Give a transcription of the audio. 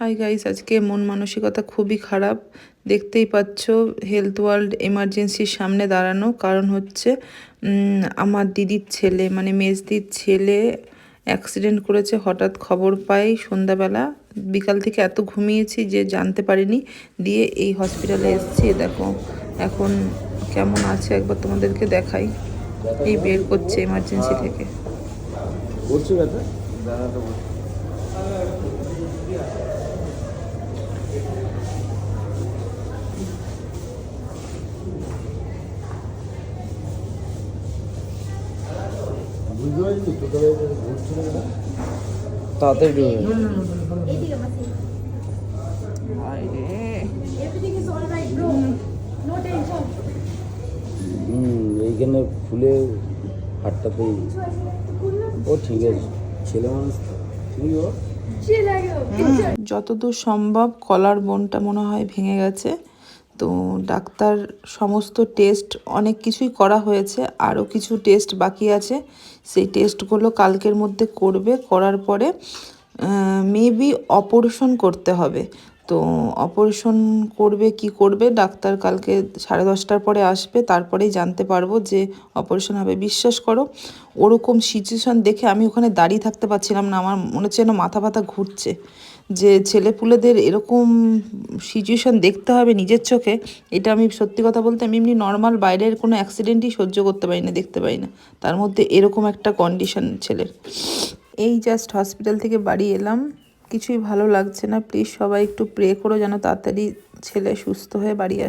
Hi guys আজকে মন মানসিকতা খুবই খারাপ। দেখতেই পাচ্ছ হেলথ ওয়ার্ল্ড এমার্জেন্সির সামনে দাঁড়ানো। কারণ হচ্ছে আমার দিদির ছেলে মানে মেজদির ছেলে অ্যাক্সিডেন্ট করেছে, হঠাৎ খবর পাই সন্ধ্যাবেলা। বিকাল থেকে এত ঘুমিয়েছি যে জানতে পারিনি। দিয়ে এই হসপিটালে এসেছি, দেখো। এখন কেমন আছে একবার তোমাদেরকে দেখাই। এই বের করছে এমার্জেন্সি থেকে। করছে ব্যথা হুম এইখানে ফুলে হাটটাতেই ও ঠিক আছে। ছেলে মানুষ তো। ঠিক ও. যতদূর সম্ভব কলার বোনটা মনে হয় ভেঙে গেছে। তো ডাক্তার সমস্ত টেস্ট অনেক কিছুই করা হয়েছে, আরও কিছু টেস্ট বাকি আছে। সেই টেস্টগুলো কালকের মধ্যে করবে, করার পরে মেবি অপারেশন করতে হবে। তো অপারেশন করবে, কি করবে, ডাক্তার কালকে সাড়ে দশটার পরে আসবে, তারপরেই জানতে পারব যে অপারেশন হবে। বিশ্বাস করো, ওরকম সিচুয়েশন দেখে আমি ওখানে দাঁড়িয়ে থাকতে পারছিলাম না। আমার মনে হচ্ছে যেন মাথা ব্যথা ঘুরছে। যে ছেলেপুলেদের এরকম সিচুয়েশান দেখতে হবে নিজের চোখে, এটা আমি সত্যি কথা বলতে আমি এমনি নর্মাল বাইরের কোনো অ্যাক্সিডেন্টই সহ্য করতে পারি না, দেখতে পারি না। তার মধ্যে এরকম একটা কন্ডিশন ছেলের। এই জাস্ট হসপিটাল থেকে বাড়ি এলাম। কিছুই ভালো লাগছে না। প্লিজ সবাই একটু প্রে করো যেন তাড়াতাড়ি ছেলে সুস্থ হয়ে বাড়ি আসে